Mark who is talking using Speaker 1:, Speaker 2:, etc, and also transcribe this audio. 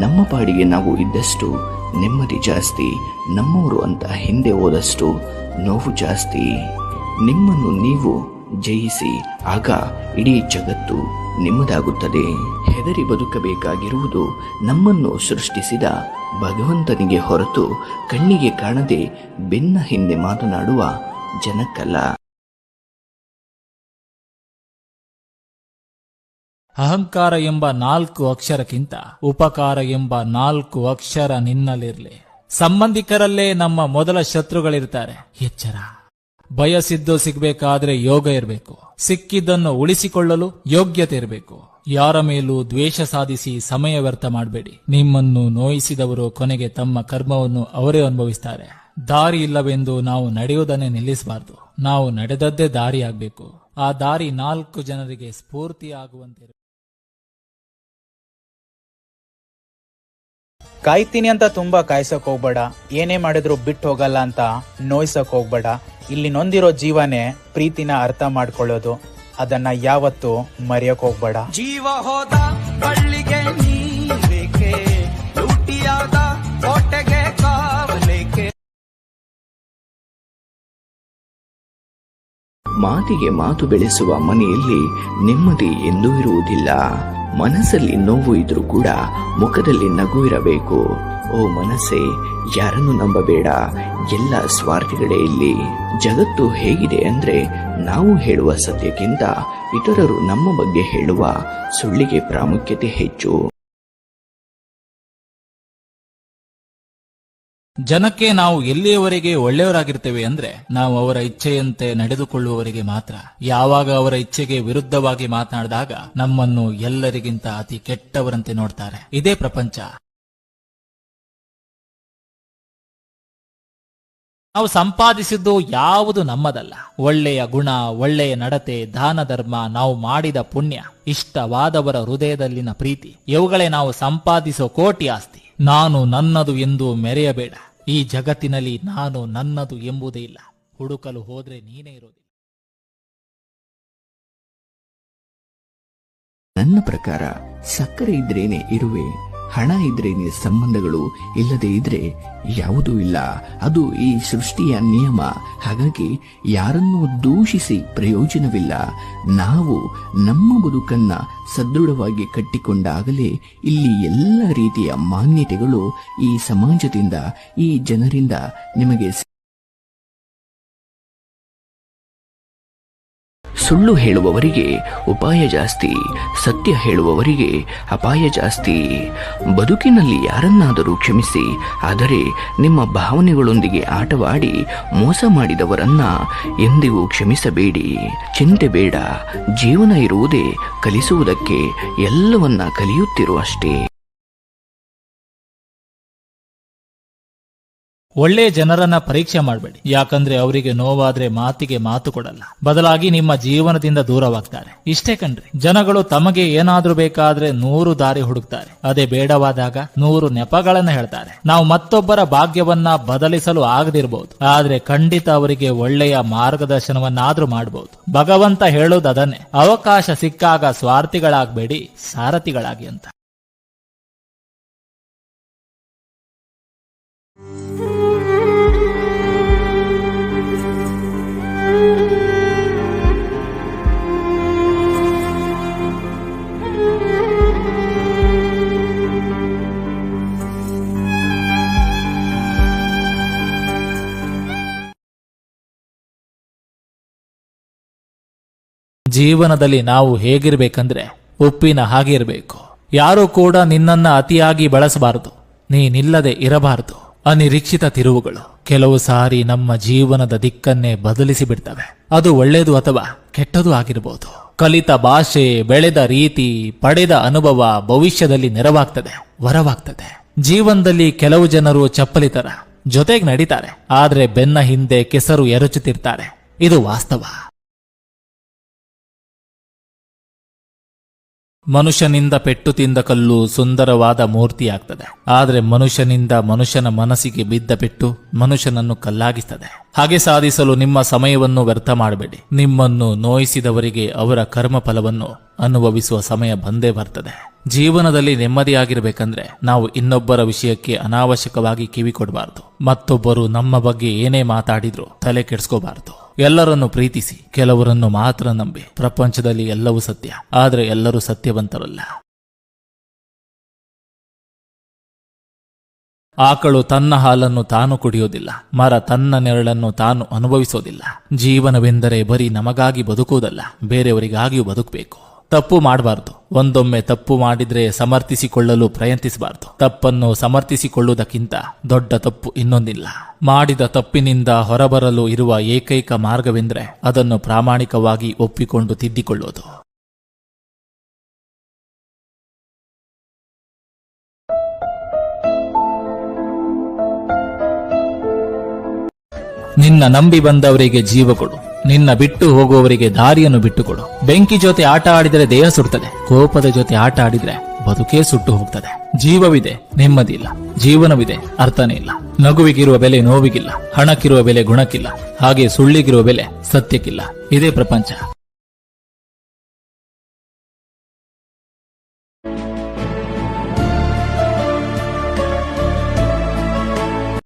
Speaker 1: ನಮ್ಮ ಪಾಡಿಗೆ ನಾವು ಇದ್ದಷ್ಟು ನೆಮ್ಮದಿ ಜಾಸ್ತಿ, ನಮ್ಮವರು ಅಂತ ಹಿಂದೆ ಹೋದಷ್ಟು ನೋವು ಜಾಸ್ತಿ. ನಿಮ್ಮನ್ನು ನೀವು ಜಯಿಸಿ, ಆಗ ಇಡೀ ಜಗತ್ತು ನಿಮ್ಮದಾಗುತ್ತದೆ. ಹೆದರಿ ಬದುಕಬೇಕಾಗಿರುವುದು ನಮ್ಮನ್ನು ಸೃಷ್ಟಿಸಿದ ಭಗವಂತನಿಗೆ ಹೊರತು ಕಣ್ಣಿಗೆ ಕಾಣದೆ ಬೆನ್ನ ಹಿಂದೆ ಮಾತನಾಡುವ ಜನಕ್ಕಲ್ಲ.
Speaker 2: ಅಹಂಕಾರ ಎಂಬ ನಾಲ್ಕು ಅಕ್ಷರಕ್ಕಿಂತ ಉಪಕಾರ ಎಂಬ ನಾಲ್ಕು ಅಕ್ಷರ ನಿನ್ನಲ್ಲಿರ್ಲಿ. ಸಂಬಂಧಿಕರಲ್ಲೇ ನಮ್ಮ ಮೊದಲ ಶತ್ರುಗಳಿರ್ತಾರೆ. ಎಚ್ಚರ. ಬಯಸಿದ್ದು ಸಿಗ್ಬೇಕಾದ್ರೆ ಯೋಗ ಇರಬೇಕು. ಸಿಕ್ಕಿದ್ದನ್ನು ಉಳಿಸಿಕೊಳ್ಳಲು ಯೋಗ್ಯತೆ ಇರಬೇಕು. ಯಾರ ಮೇಲೂ ದ್ವೇಷ ಸಾಧಿಸಿ ಸಮಯ ವ್ಯರ್ಥ ಮಾಡಬೇಡಿ. ನಿಮ್ಮನ್ನು ನೋಯಿಸಿದವರು ಕೊನೆಗೆ ತಮ್ಮ ಕರ್ಮವನ್ನು ಅವರೇ ಅನುಭವಿಸ್ತಾರೆ. ದಾರಿ ಇಲ್ಲವೆಂದು ನಾವು ನಡೆಯುವುದನ್ನೇ ನಿಲ್ಲಿಸಬಾರದು. ನಾವು ನಡೆದದ್ದೇ ದಾರಿಯಾಗಬೇಕು ಆ ದಾರಿ ನಾಲ್ಕು ಜನರಿಗೆ ಸ್ಫೂರ್ತಿಯಾಗುವಂತೆ
Speaker 3: ಕಾಯ್ತೀನಿ ಅಂತ ತುಂಬಾ ಕಾಯ್ಸಕ್ ಹೋಗ್ಬೇಡ. ಏನೇ ಮಾಡಿದ್ರು ಬಿಟ್ಟು ಹೋಗಲ್ಲ ಅಂತ ನೋಯ್ಸಕ್ ಹೋಗ್ಬೇಡ. ಇಲ್ಲಿ ನೊಂದಿರೋ ಜೀವನೇ ಪ್ರೀತಿನ ಅರ್ಥ ಮಾಡ್ಕೊಳ್ಳೋದು. ಅದನ್ನ ಯಾವತ್ತು ಮರೆಯಕ್ ಹೋಗ್ಬೇಡ.
Speaker 4: ಜೀವ ಹೋದ ಬಳ್ಳಿಗೆ ನೀರೇಕೆ? ಲೂಟಿಯಾದ ಕೋಟೆಗೆ ಕಾವಲೇಕೆ?
Speaker 1: ಮಾತಿಗೆ ಮಾತು ಬೆಳೆಸುವ ಮನೆಯಲ್ಲಿ ನೆಮ್ಮದಿ ಎಂದೂ ಇರುವುದಿಲ್ಲ. ಮನಸ್ಸಲ್ಲಿ ನೋವು ಇದ್ರೂ ಕೂಡ ಮುಖದಲ್ಲಿ ನಗು ಇರಬೇಕು. ಓ ಮನಸ್ಸೇ, ಯಾರನ್ನು ನಂಬಬೇಡ. ಎಲ್ಲ ಸ್ವಾರ್ಥಿಗಳೇ ಇಲ್ಲಿ. ಜಗತ್ತು ಹೇಗಿದೆ ಅಂದ್ರೆ ನಾವು ಹೇಳುವ ಸತ್ಯಕ್ಕಿಂತ ಇತರರು ನಮ್ಮ ಬಗ್ಗೆ ಹೇಳುವ ಸುಳ್ಳಿಗೆ ಪ್ರಾಮುಖ್ಯತೆ ಹೆಚ್ಚು.
Speaker 2: ಜನಕ್ಕೆ ನಾವು ಎಲ್ಲಿಯವರೆಗೆ ಒಳ್ಳೆಯವರಾಗಿರ್ತೇವೆ ಅಂದ್ರೆ ನಾವು ಅವರ ಇಚ್ಛೆಯಂತೆ ನಡೆದುಕೊಳ್ಳುವವರಿಗೆ ಮಾತ್ರ. ಯಾವಾಗ ಅವರ ಇಚ್ಛೆಗೆ ವಿರುದ್ಧವಾಗಿ ಮಾತನಾಡಿದಾಗ ನಮ್ಮನ್ನು ಎಲ್ಲರಿಗಿಂತ ಅತಿ ಕೆಟ್ಟವರಂತೆ ನೋಡ್ತಾರೆ. ಇದೇ ಪ್ರಪಂಚ. ನಾವು ಸಂಪಾದಿಸಿದ್ದು ಯಾವುದು ನಮ್ಮದಲ್ಲ. ಒಳ್ಳೆಯ ಗುಣ, ಒಳ್ಳೆಯ ನಡತೆ, ದಾನ, ಧರ್ಮ, ನಾವು ಮಾಡಿದ ಪುಣ್ಯ, ಇಷ್ಟವಾದವರ ಹೃದಯದಲ್ಲಿನ ಪ್ರೀತಿ. ಇವುಗಳೇ ನಾವು ಸಂಪಾದಿಸೋ ಕೋಟಿ ಆಸ್ತಿ. ನಾನು ನನ್ನದು ಎಂದು ಮೆರೆಯಬೇಡ. ಈ ಜಗತ್ತಿನಲ್ಲಿ ನಾನು ನನ್ನದು ಎಂಬುದೇ ಇಲ್ಲ. ಹುಡುಕಲು ಹೋದ್ರೆ ನೀನೇ ಇರೋದಿಲ್ಲ.
Speaker 1: ನನ್ನ ಪ್ರಕಾರ ಸಕ್ಕರೆ ಇದ್ರೇನೆ ಇರುವೆ. ಹಣ ಇದ್ರೆ ಸಂಬಂಧಗಳು ಇಲ್ಲದೆ ಇದ್ರೆ ಯಾವುದೂ ಇಲ್ಲ. ಅದು ಈ ಸೃಷ್ಟಿಯ ನಿಯಮ. ಹಾಗಾಗಿ ಯಾರನ್ನು ದೂಷಿಸಿ ಪ್ರಯೋಜನವಿಲ್ಲ. ನಾವು ನಮ್ಮ ಬದುಕನ್ನ ಸದೃಢವಾಗಿ ಕಟ್ಟಿಕೊಂಡಾಗಲೇ ಇಲ್ಲಿ ಎಲ್ಲ ರೀತಿಯ ಮಾನ್ಯತೆಗಳು ಈ ಸಮಾಜದಿಂದ, ಈ ಜನರಿಂದ ನಿಮಗೆ ಸುಳ್ಳು ಹೇಳುವವರಿಗೆ ಉಪಾಯ ಜಾಸ್ತಿ, ಸತ್ಯ ಹೇಳುವವರಿಗೆ ಅಪಾಯ ಜಾಸ್ತಿ. ಬದುಕಿನಲ್ಲಿ ಯಾರನ್ನಾದರೂ ಕ್ಷಮಿಸಿ, ಆದರೆ ನಿಮ್ಮ ಭಾವನೆಗಳೊಂದಿಗೆ ಆಟವಾಡಿ ಮೋಸ ಮಾಡಿದವರನ್ನ ಎಂದಿಗೂ ಕ್ಷಮಿಸಬೇಡಿ. ಚಿಂತೆ ಬೇಡ, ಜೀವನ ಇರುವುದೇ ಕಲಿಸುವುದಕ್ಕೆ ಎಲ್ಲವನ್ನ ಕಲಿಯುತ್ತಿರುವಷ್ಟೇ.
Speaker 2: ಒಳ್ಳೆ ಜನರನ್ನ ಪರೀಕ್ಷೆ ಮಾಡಬೇಡಿ. ಯಾಕಂದ್ರೆ ಅವರಿಗೆ ನೋವಾದ್ರೆ ಮಾತಿಗೆ ಮಾತು ಕೊಡಲ್ಲ. ಬದಲಾಗಿ ನಿಮ್ಮ ಜೀವನದಿಂದ ದೂರವಾಗ್ತಾರೆ. ಇಷ್ಟೇ ಕಣ್ರಿ, ಜನಗಳು ತಮಗೆ ಏನಾದ್ರೂ ಬೇಕಾದ್ರೆ ನೂರು ದಾರಿ ಹುಡುಕ್ತಾರೆ. ಅದೇ ಬೇಡವಾದಾಗ ನೂರು ನೆಪಗಳನ್ನ ಹೇಳ್ತಾರೆ. ನಾವು ಮತ್ತೊಬ್ಬರ ಭಾಗ್ಯವನ್ನ ಬದಲಿಸಲು ಆಗದಿರಬಹುದು ಆದ್ರೆ ಖಂಡಿತ ಅವರಿಗೆ ಒಳ್ಳೆಯ ಮಾರ್ಗದರ್ಶನವನ್ನಾದ್ರೂ ಮಾಡಬಹುದು ಭಗವಂತ ಹೇಳೋದು ಅದನ್ನೇ ಅವಕಾಶ ಸಿಕ್ಕಾಗ ಸ್ವಾರ್ಥಿಗಳಾಗಬೇಡಿ, ಸಾರಥಿಗಳಾಗಿ ಅಂತ. ಜೀವನದಲ್ಲಿ ನಾವು ಹೇಗಿರ್ಬೇಕಂದ್ರೆ ಉಪ್ಪಿನ ಹಾಗೆ ಇರಬೇಕು. ಯಾರೂ ಕೂಡ ನಿನ್ನನ್ನ ಅತಿಯಾಗಿ ಬಳಸಬಾರದು. ನೀನಿಲ್ಲದೆ ಇರಬಾರದು. ಅನಿರೀಕ್ಷಿತ ತಿರುವುಗಳು ಕೆಲವು ಸಾರಿ ನಮ್ಮ ಜೀವನದ ದಿಕ್ಕನ್ನೇ ಬದಲಿಸಿ ಬಿಡ್ತವೆ. ಅದು ಒಳ್ಳೆಯದು ಅಥವಾ ಕೆಟ್ಟದು ಆಗಿರಬಹುದು ಕಲಿತ ಭಾಷೆ, ಬೆಳೆದ ರೀತಿ, ಪಡೆದ ಅನುಭವ ಭವಿಷ್ಯದಲ್ಲಿ ನೆರವಾಗ್ತದೆ, ವರವಾಗ್ತದೆ. ಜೀವನದಲ್ಲಿ ಕೆಲವು ಜನರು ಚಪ್ಪಲಿ ತರ ಜೊತೆಗೆ ನಡೀತಾರೆ. ಆದ್ರೆ ಬೆನ್ನ ಹಿಂದೆ ಕೆಸರು ಎರಚುತ್ತಿರ್ತಾರೆ. ಇದು ವಾಸ್ತವ. ಮನುಷ್ಯನಿಂದ ಪೆಟ್ಟು ತಿಂದ ಕಲ್ಲು ಸುಂದರವಾದ ಮೂರ್ತಿಯಾಗ್ತದೆ. ಆದರೆ ಮನುಷ್ಯನಿಂದ ಮನುಷ್ಯನ ಮನಸ್ಸಿಗೆ ಬಿದ್ದ ಪೆಟ್ಟು ಮನುಷ್ಯನನ್ನು ಕಲ್ಲಾಗಿಸ್ತದೆ. ಹಾಗೆ ಸಾಧಿಸಲು ನಿಮ್ಮ ಸಮಯವನ್ನು ವ್ಯರ್ಥ ಮಾಡಬೇಡಿ. ನಿಮ್ಮನ್ನು ನೋಯಿಸಿದವರಿಗೆ ಅವರ ಕರ್ಮ ಫಲವನ್ನು ಅನುಭವಿಸುವ ಸಮಯ ಬಂದೇ ಬರ್ತದೆ. ಜೀವನದಲ್ಲಿ ನೆಮ್ಮದಿಯಾಗಿರಬೇಕಂದ್ರೆ ನಾವು ಇನ್ನೊಬ್ಬರ ವಿಷಯಕ್ಕೆ ಅನಾವಶ್ಯಕವಾಗಿ ಕಿವಿ ಕೊಡಬಾರದು ಮತ್ತೊಬ್ಬರು ನಮ್ಮ ಬಗ್ಗೆ ಏನೇ ಮಾತಾಡಿದ್ರು ತಲೆ ಕೆಡಿಸ್ಕೋಬಾರದು. ಎಲ್ಲರನ್ನು ಪ್ರೀತಿಸಿ, ಕೆಲವರನ್ನು ಮಾತ್ರ ನಂಬಿ. ಪ್ರಪಂಚದಲ್ಲಿ ಎಲ್ಲವೂ ಸತ್ಯ, ಆದರೆ ಎಲ್ಲರೂ ಸತ್ಯವಂತರಲ್ಲ. ಆಕಳು ತನ್ನ ಹಾಲನ್ನು ತಾನು ಕುಡಿಯೋದಿಲ್ಲ, ಮರ ತನ್ನ ನೆರಳನ್ನು ತಾನು ಅನುಭವಿಸೋದಿಲ್ಲ. ಜೀವನವೆಂದರೆ ಬರೀ ನಮಗಾಗಿ ಬದುಕುವುದಲ್ಲ, ಬೇರೆಯವರಿಗಾಗಿಯೂ ಬದುಕಬೇಕು. ತಪ್ಪು ಮಾಡಬಾರ್ದು. ಒಂದೊಮ್ಮೆ ತಪ್ಪು ಮಾಡಿದ್ರೆ ಸಮರ್ಥಿಸಿಕೊಳ್ಳಲು ಪ್ರಯತ್ನಿಸಬಾರದು. ತಪ್ಪನ್ನು ಸಮರ್ಥಿಸಿಕೊಳ್ಳುವುದಕ್ಕಿಂತ ದೊಡ್ಡ ತಪ್ಪು ಇನ್ನೊಂದಿಲ್ಲ. ಮಾಡಿದ ತಪ್ಪಿನಿಂದ ಹೊರಬರಲು ಇರುವ ಏಕೈಕ ಮಾರ್ಗವೆಂದರೆ ಅದನ್ನು ಪ್ರಾಮಾಣಿಕವಾಗಿ ಒಪ್ಪಿಕೊಂಡು ತಿದ್ದಿಕೊಳ್ಳುವುದು. ನಿನ್ನ ನಂಬಿ ಬಂದವರಿಗೆ ಜೀವಗಳು ನಿನ್ನ ಬಿಟ್ಟು ಹೋಗುವವರಿಗೆ ದಾರಿಯನ್ನು ಬಿಟ್ಟುಕೊಡು. ಬೆಂಕಿ ಜೊತೆ ಆಟ ಆಡಿದರೆ ದೇಹ ಸುಡ್ತದೆ. ಕೋಪದ ಜೊತೆ ಆಟ ಆಡಿದ್ರೆ ಬದುಕೇ ಸುಟ್ಟು ಹೋಗ್ತದೆ. ಜೀವವಿದೆ ನೆಮ್ಮದಿ ಇಲ್ಲ ಜೀವನವಿದೆ, ಅರ್ಥನೇ ಇಲ್ಲ. ನಗುವಿಗಿರುವ ಬೆಲೆ ನೋವಿಗಿಲ್ಲ. ಹಣಕ್ಕಿರುವ ಬೆಲೆ ಗುಣಕ್ಕಿಲ್ಲ. ಹಾಗೆ ಸುಳ್ಳಿಗಿರುವ ಬೆಲೆ ಸತ್ಯಕ್ಕಿಲ್ಲ. ಇದೇ ಪ್ರಪಂಚ.